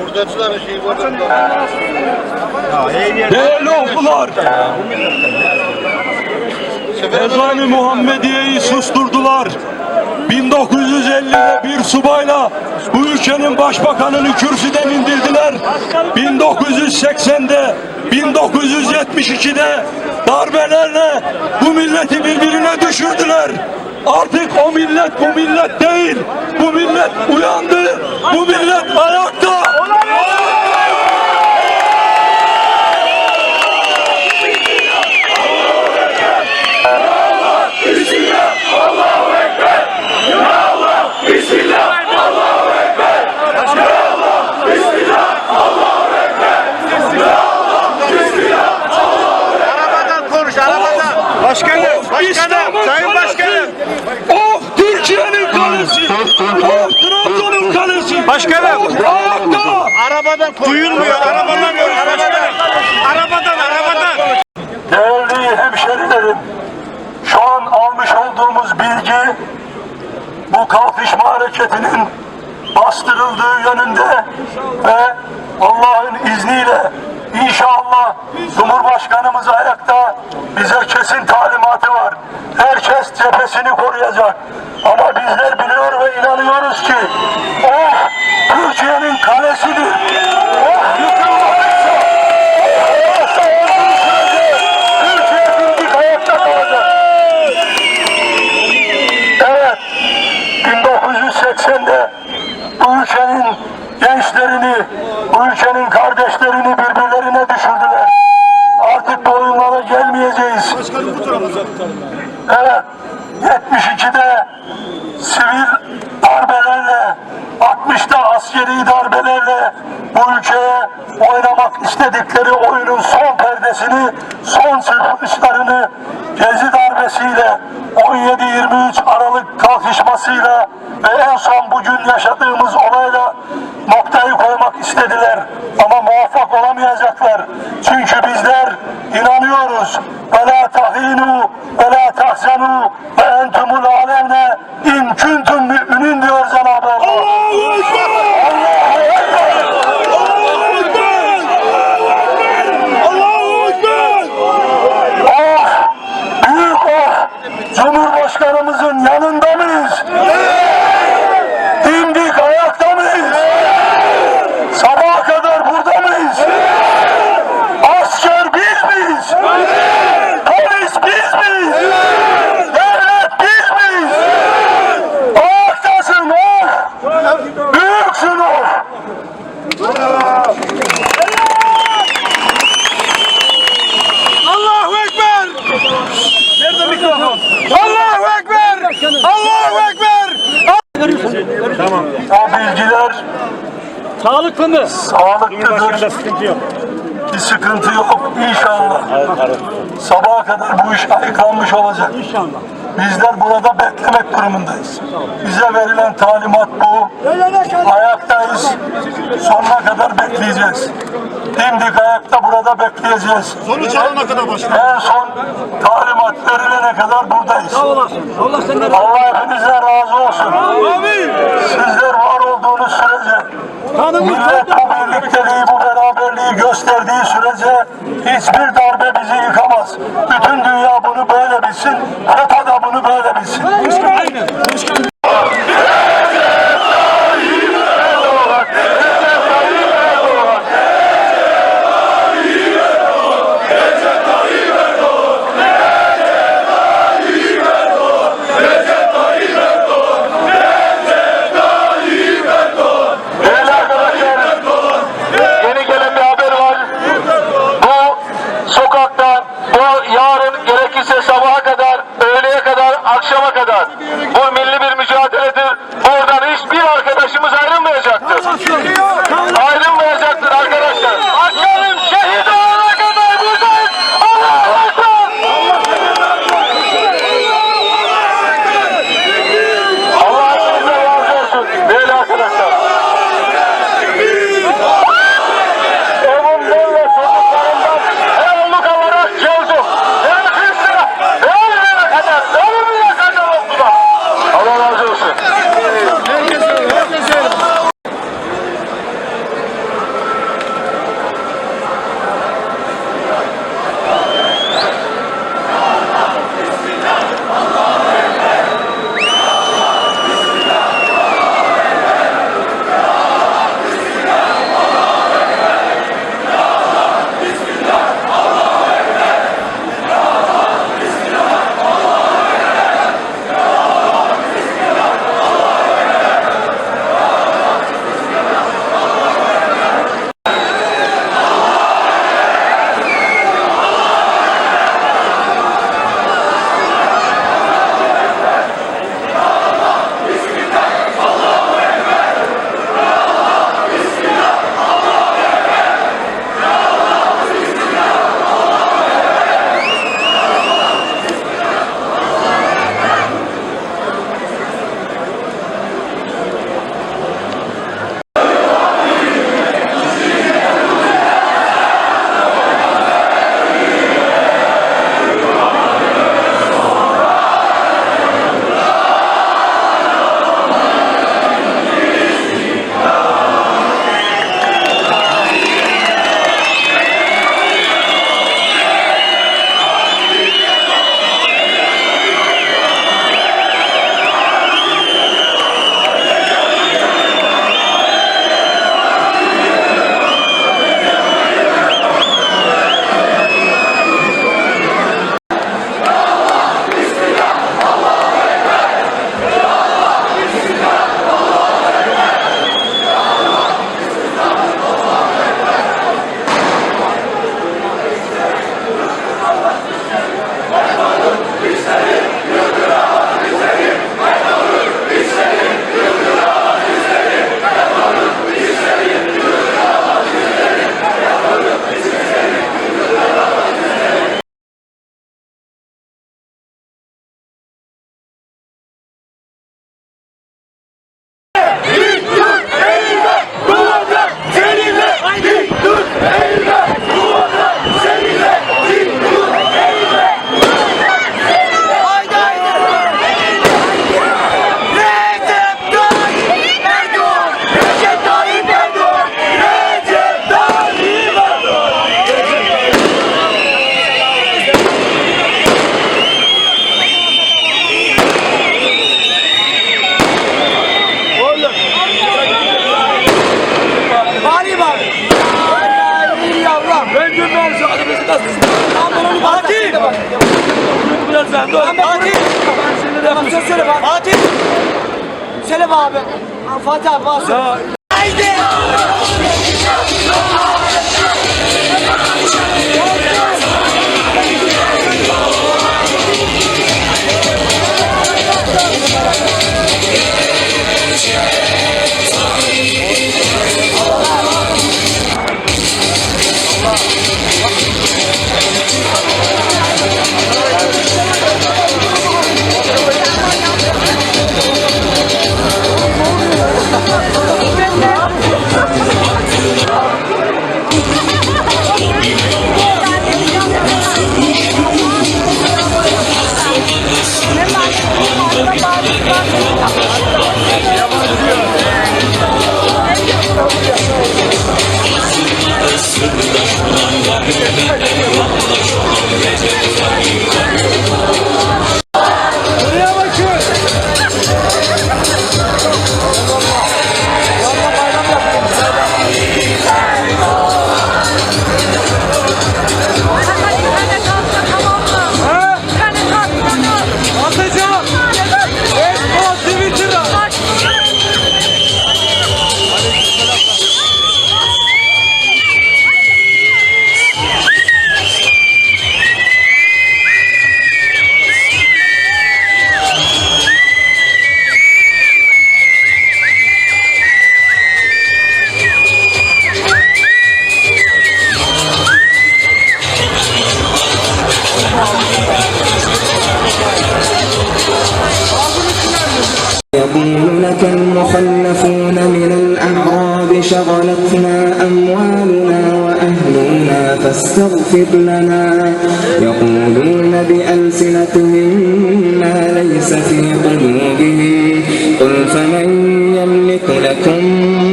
Buradacıların şeyi var. değerli oklular. Ezan-ı Muhammediye'yi susturdular. 1950'de bir subayla bu ülkenin başbakanını kürsüden indirdiler. 1980'de, 1972'de darbelerle bu milleti birbirine düşürdüler. Artık o millet bu millet değil. Bu millet uyandı. Bu millet ayakta. Bismillah. Allahu Ekber. Ya Allah. Bismillah. Allahu Ekber. Ya Allah. Bismillah. Arabadan konuş arabadan. Başkanım, başkanım, İslam'ın sayın kalesi. başkanım. Of Türkiye'nin kalesi. Of Trabzon'un kalesi. Başkanım. Of ayakta. Arabadan konuş. Duyulmuyor, arabadan arabadan. Arabadan, arabadan. Değerli hemşerilerim, şu an almış olduğumuz bilgi bu kalkışma hareketinin bastırıldığı yönünde ve Allah'ın izniyle inşallah Cumhurbaşkanımız ayakta bize kesin talimatı var. Herkes cephesini koruyacak. Ama bizler ve inanıyoruz ki o Türkiye'nin kalesidir. O yıkılmadıysa, o ayakta olduğu sürece Türkiye dimdik ayakta kalacak. Evet, 1980'de bu ülkenin gençlerini, bu ülkenin kardeşlerini birbirlerine düşürdüler. Artık bu oyunlara gelmeyeceğiz. Evet, 72'de sivil darbelerle, 60'ta askeri darbelerle bu ülkeye istedikleri oyunun son perdesini, son çırpınışlarını Gezi darbesiyle, 17-23 Aralık kalkışmasıyla ve en son bugün yaşadığımız olayla noktayı koymak istediler. Ama muvaffak olamayacaklar. Çünkü bizler inanıyoruz. Ve la tahinu ve la tahzenu ve entumul alemne O bilgiler Sağlıklı mı? sağlıklıdır. sıkıntı yok. Bir sıkıntı yok inşallah. Sabaha kadar bu iş ayıklanmış olacak. İnşallah. Bizler burada beklemek durumundayız. Bize verilen talimat bu. Ayaktayız. Sonuna kadar bekleyeceğiz. Dimdik ayakta burada bekleyeceğiz. Sonuç alana kadar başkanım. En son talimat verilene kadar buradayız. Allah senden Allah hepinizden razı olsun. Sizler var olduğunuz sürece, millet bu birlikteliği, bu beraberliği gösterdiği sürece hiçbir darbe bizi yıkamaz. Bütün dünya bunu böyle bilsin, FETÖ da bunu böyle bilsin. Değerli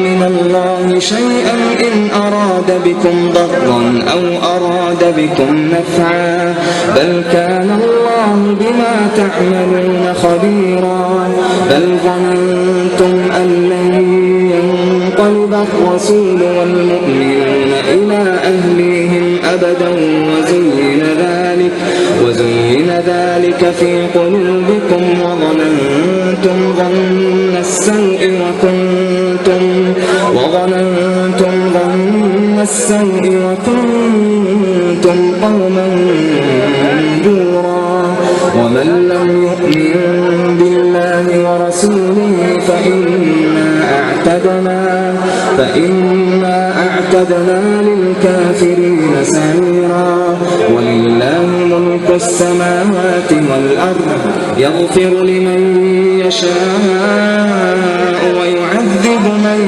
من الله شيئا إن أراد بكم ضرا أو أراد بكم نفعا بل كان الله بما تعملون خبيرا بل ظننتم أن لن ينقلب الرسول والمؤمنون إلى أهليهم أبدا وزين ذلك وزين ذلك في قلوبكم وظننتم ظن السوء وكنتم السوء وكنتم قوما بورا ومن لم يؤمن بالله ورسوله فإنا أعتدنا فإنا أعتدنا للكافرين سعيرا. ولله ملك السماوات والأرض يغفر لمن يشاء ويعذب من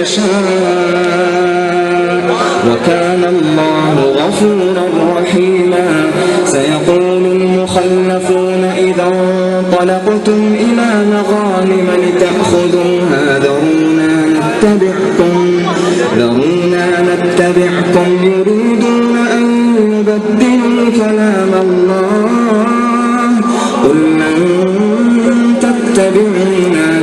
يشاء. وكان الله غفورا رحيما. سيقول المخلفون إذا انطلقتم إلى مغانم لتأخذوها ذرونا نتبعكم. ذرونا نتبعكم. يريدون أن يبدلوا كلام الله. قل لن تتبعونا.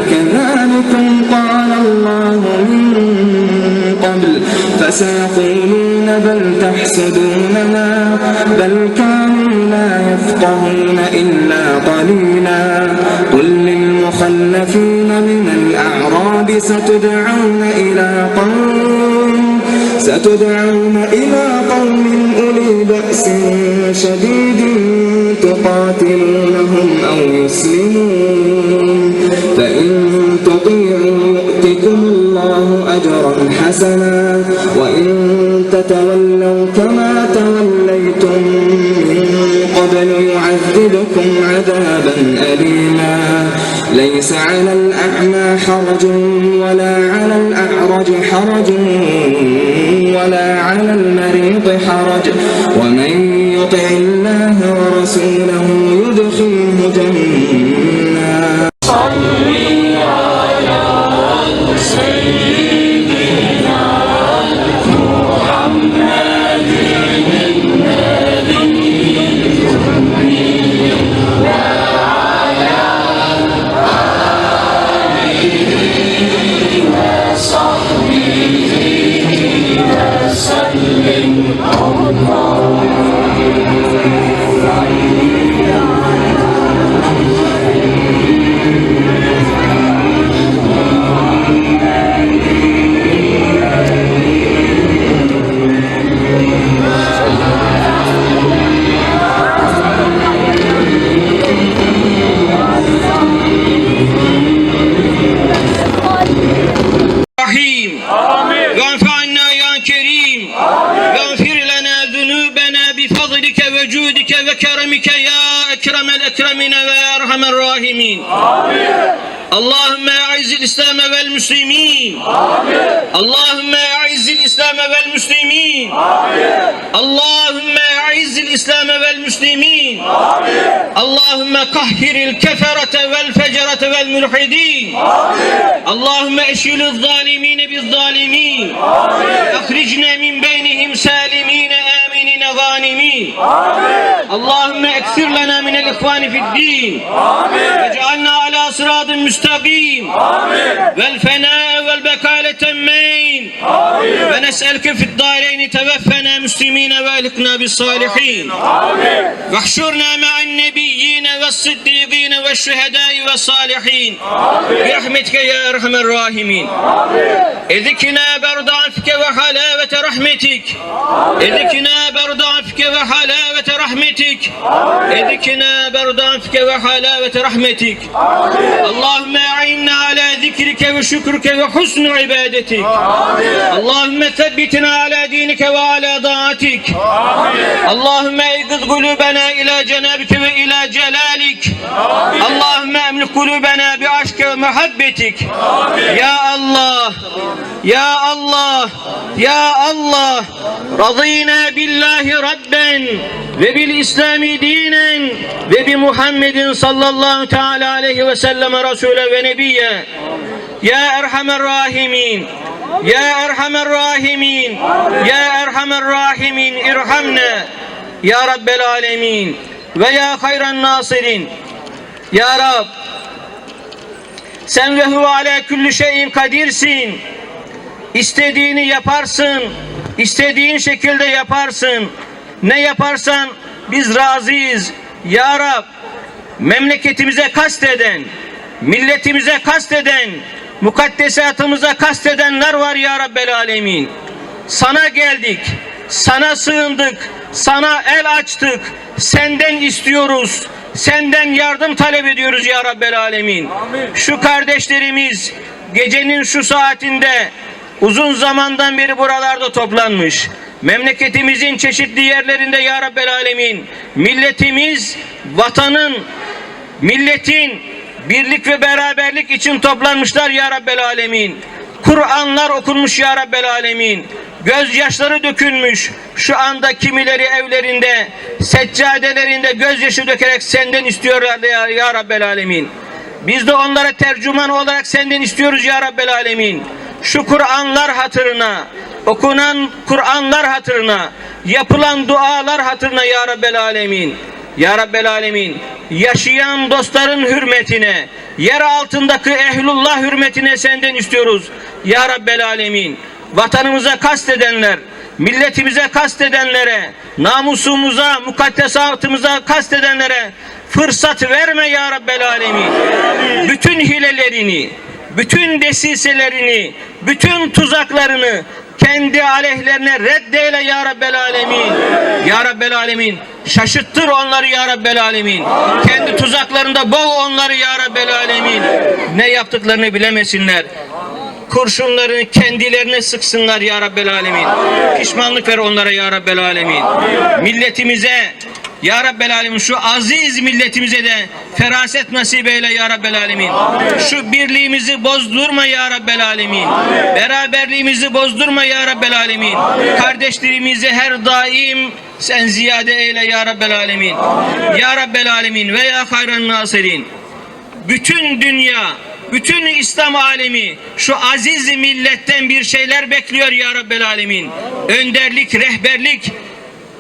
فسيقولون بل تحسدوننا بل كانوا لا يفقهون إلا قليلا. قل للمخلفين من الأعراب ستدعون إلى قوم ستدعون إلى قوم أولي بأس شديد تقاتلونهم أو يسلمون. فإن الله أجرا حسنا. وإن تتولوا كما توليتم من قبل يعذبكم عذابا أليما. ليس على الأعمى حرج ولا على الأعرج حرج ولا على المريض حرج. ومن يطع وكرمك يا أكرم الأكرمين ويا أرحم الراحمين اللهم أعز الإسلام والمسلمين اللهم أعز الإسلام والمسلمين اللهم أعز الإسلام والمسلمين اللهم قهر الكفرة والفجرة والملحدين اللهم اشغل الظالمين بالظالمين اخرجنا من بينهم سالمين امنين غانمين اللهم اكثر لنا من الاخوان في الدين واجعلنا على صراط مستقيم والفناء والبقاء التمين ونسألك في الدارين توفنا مسلمين والقنا بالصالحين واحشرنا مع النبيين والصديقين والشهداء والصالحين برحمتك يا ارحم الراحمين اذكنا برد عفك وحلاوة رحمتك اذكنا برد عفك وحلاوة رحمتك اذكنا برد عفك وحلاوة رحمتك اللهم أعنا على ذكرك وشكرك وحسن عبادتك اللهم ثبتنا على دينك وعلى طاعتك اللهم ايقظ قلوبنا إلى جنابك وإلى جلالك Allahümme emlik kulübena bi aşke ve muhabbetik. Ya Allah. Ya Allah. Ya Allah. Razina billahi rabben ve bil İslami dinen ve bi Muhammedin sallallahu teala aleyhi ve selleme rasule ve nebiye. Ya Erhamer Rahimin. Ya Erhamer Rahimin. Ya Erhamer Rahimin irhamna. Ya Rabbel Alemin. Ve ya hayran nasirin. Ya Rab sen ve huve ala küllü şeyin kadirsin. İstediğini yaparsın. İstediğin şekilde yaparsın. Ne yaparsan biz razıyız. Ya Rab memleketimize kasteden, milletimize kasteden, mukaddesatımıza kastedenler var ya Rabbel Alemin. Sana geldik, sana sığındık, sana el açtık, senden istiyoruz senden yardım talep ediyoruz ya Rabbel Alemin. Şu kardeşlerimiz gecenin şu saatinde uzun zamandan beri buralarda toplanmış. Memleketimizin çeşitli yerlerinde ya Rabbel Alemin, milletimiz, vatanın, milletin birlik ve beraberlik için toplanmışlar ya Rabbel Alemin. Kur'anlar okunmuş ya Rabbel Alemin. Gözyaşları dökülmüş. Şu anda kimileri evlerinde, seccadelerinde gözyaşı dökerek senden istiyorlar ya, ya Rabbel Alemin. Biz de onlara tercüman olarak senden istiyoruz ya Rabbel Alemin. Şu Kur'anlar hatırına, okunan Kur'anlar hatırına, yapılan dualar hatırına ya Rabbel Alemin. Ya Rabbel Alemin yaşayan dostların hürmetine yer altındaki ehlullah hürmetine senden istiyoruz. Ya Rabbel Alemin vatanımıza kastedenler milletimize kastedenlere namusumuza mukaddesatımıza kastedenlere fırsat verme ya Rabbel Alemin. Bütün hilelerini bütün desiselerini bütün tuzaklarını kendi aleyhlerine reddeyle ya Rabbel Alemin. Ya Rabbel Alemin şaşırttır onları ya Rabbel Alemin. Kendi tuzaklarında boğ onları ya Rabbel Alemin. Ne yaptıklarını bilemesinler. Kurşunlarını kendilerine sıksınlar ya Rabbel Alemin. Pişmanlık ver onlara ya Rabbel Alemin. Milletimize ya Rabbel Alemin şu aziz milletimize de feraset nasip eyle ya Rabbel Alemin. Şu birliğimizi bozdurma ya Rabbel Alemin. Beraberliğimizi bozdurma ya Rabbel Alemin. Kardeşliğimizi her daim sen ziyade eyle ya Rabbel Alemin. Ya Rabbel Alemin ve ya hayran nasirin. Bütün dünya bütün İslam alemi şu aziz milletten bir şeyler bekliyor ya Rabbel Alemin. Önderlik, rehberlik,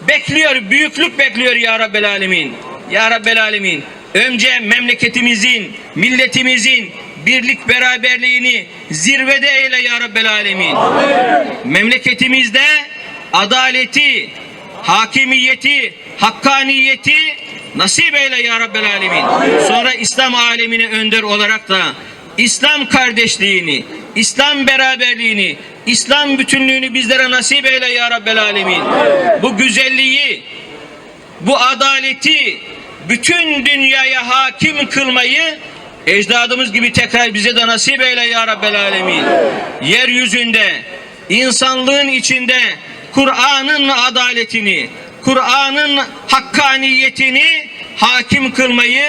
bekliyor, büyüklük bekliyor ya Rabbel Alemin. Ya Rabbel Alemin. Önce memleketimizin, milletimizin birlik beraberliğini zirvede eyle ya Rabbel Alemin. Memleketimizde adaleti, hakimiyeti, hakkaniyeti nasip eyle ya Rabbel Alemin. Sonra İslam alemine önder olarak da İslam kardeşliğini, İslam beraberliğini, İslam bütünlüğünü bizlere nasip eyle ya Rabbel Alemin. Bu güzelliği, bu adaleti bütün dünyaya hakim kılmayı ecdadımız gibi tekrar bize de nasip eyle ya Rabbel Alemin. Yeryüzünde, insanlığın içinde Kur'an'ın adaletini, Kur'an'ın hakkaniyetini hakim kılmayı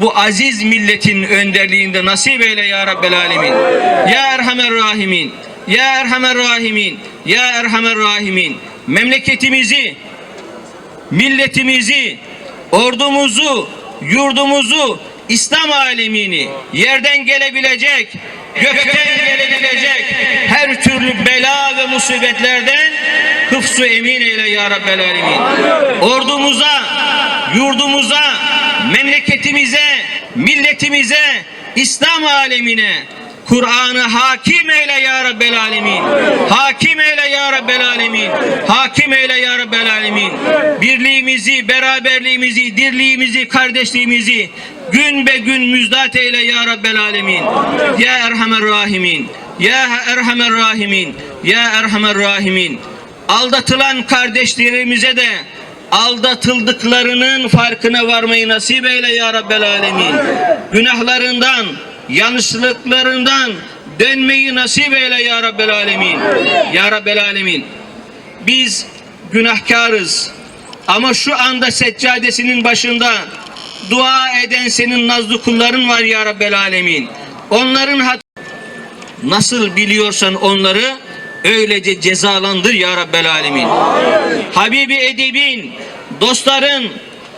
bu aziz milletin önderliğinde nasip eyle ya Rabbel Alemin. Ya Erhamer Rahimin. Ya Erhamer Rahimin. Ya Erhamer Rahimin. Memleketimizi, milletimizi, ordumuzu, yurdumuzu, İslam alemini yerden gelebilecek, gökten gelebilecek her türlü bela ve musibetlerden hıfzu emin eyle ya Rabbel Alemin. Ordumuza, yurdumuza, memleketimize, milletimize, İslam alemine Kur'an'ı hakim eyle ya Rabbel Alemin. Hakim eyle ya Rabbel Alemin. Hakim eyle ya Rabbel Alemin. Birliğimizi, beraberliğimizi, dirliğimizi, kardeşliğimizi gün be gün müzdat eyle ya Rabbel Alemin. Ya Erhamer Rahimin. Ya Erhamer Rahimin. Ya Erhamer Rahimin. Aldatılan kardeşlerimize de aldatıldıklarının farkına varmayı nasip eyle ya Rabbel Alemin. Günahlarından, yanlışlıklarından dönmeyi nasip eyle ya Rabbel Alemin. Ya Rabbel Alemin. Biz günahkarız. Ama şu anda seccadesinin başında dua eden senin nazlı kulların var ya Rabbel Alemin. Onların hat nasıl biliyorsan onları öylece cezalandır ya Rabbel Alemin. Habibi edibin, dostların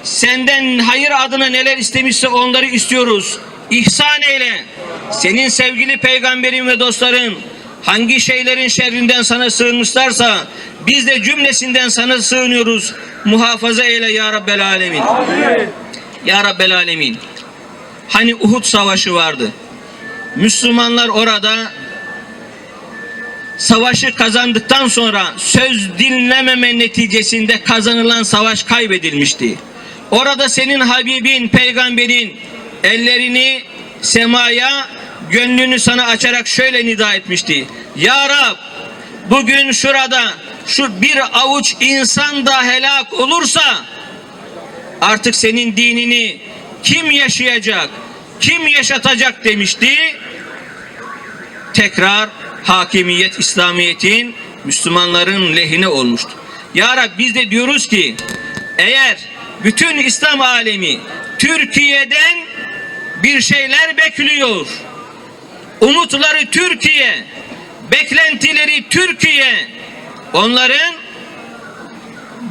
senden hayır adına neler istemişse onları istiyoruz. İhsan eyle. Senin sevgili peygamberin ve dostların hangi şeylerin şerrinden sana sığınmışlarsa biz de cümlesinden sana sığınıyoruz. Muhafaza eyle ya Rabbel Alemin. Ya Rabbel Alemin. Hani Uhud savaşı vardı. Müslümanlar orada savaşı kazandıktan sonra söz dinlememe neticesinde kazanılan savaş kaybedilmişti. Orada senin Habibin, peygamberin ellerini semaya, gönlünü sana açarak şöyle nida etmişti. Ya Rab, bugün şurada şu bir avuç insan da helak olursa artık senin dinini kim yaşayacak, kim yaşatacak demişti. Tekrar hakimiyet İslamiyet'in Müslümanların lehine olmuştu. Ya Rab biz de diyoruz ki eğer bütün İslam alemi Türkiye'den bir şeyler bekliyor. Umutları Türkiye, beklentileri Türkiye. Onların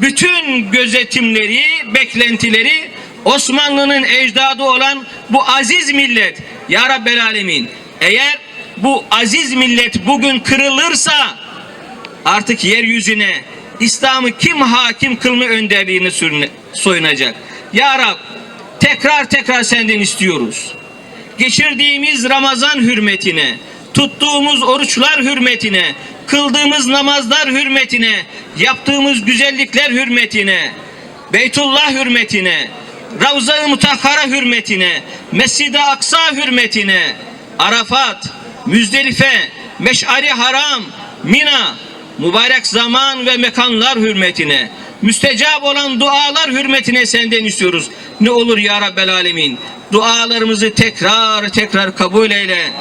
bütün gözetimleri, beklentileri Osmanlı'nın ecdadı olan bu aziz millet. Ya Rabbel Alemin. Eğer bu aziz millet bugün kırılırsa artık yeryüzüne İslam'ı kim hakim kılma önderliğini soyunacak. Ya Rab tekrar tekrar senden istiyoruz. Geçirdiğimiz Ramazan hürmetine, tuttuğumuz oruçlar hürmetine, kıldığımız namazlar hürmetine, yaptığımız güzellikler hürmetine, Beytullah hürmetine, Ravza-ı Mutahhara hürmetine, Mescid-i Aksa hürmetine, Arafat, Müzdelife, Meş'ari Haram, Mina, mübarek zaman ve mekanlar hürmetine, müstecap olan dualar hürmetine senden istiyoruz. Ne olur ya Rabbel Alemin. Dualarımızı tekrar tekrar kabul eyle.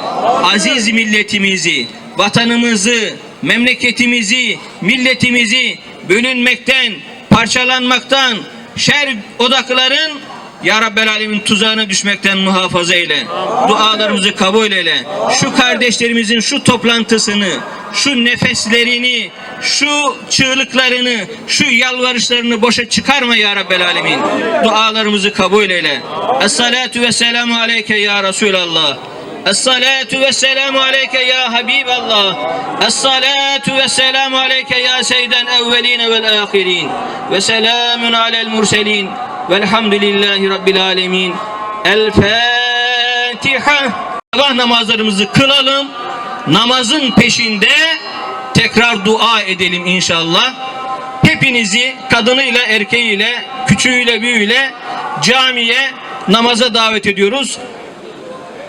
Aziz milletimizi, vatanımızı, memleketimizi, milletimizi bölünmekten, parçalanmaktan, şer odakların ya Rabbel Alemin tuzağına düşmekten muhafaza eyle. Dualarımızı kabul eyle. Şu kardeşlerimizin şu toplantısını, şu nefeslerini, şu çığlıklarını, şu yalvarışlarını boşa çıkarma ya Rabbel Alemin. Dualarımızı kabul eyle. Es-salatu ve selamu aleyke ya Resulallah. Es-salatu ve selamu aleyke ya Habiballah. Es-salatu ve selamu aleyke ya seyyiden evveline vel ahirin. Ve selamun alel murselin. Velhamdülillahi Rabbil alemin. El Fatiha. Sabah namazlarımızı kılalım. Namazın peşinde tekrar dua edelim inşallah. Hepinizi kadınıyla erkeğiyle, küçüğüyle büyüğüyle camiye namaza davet ediyoruz.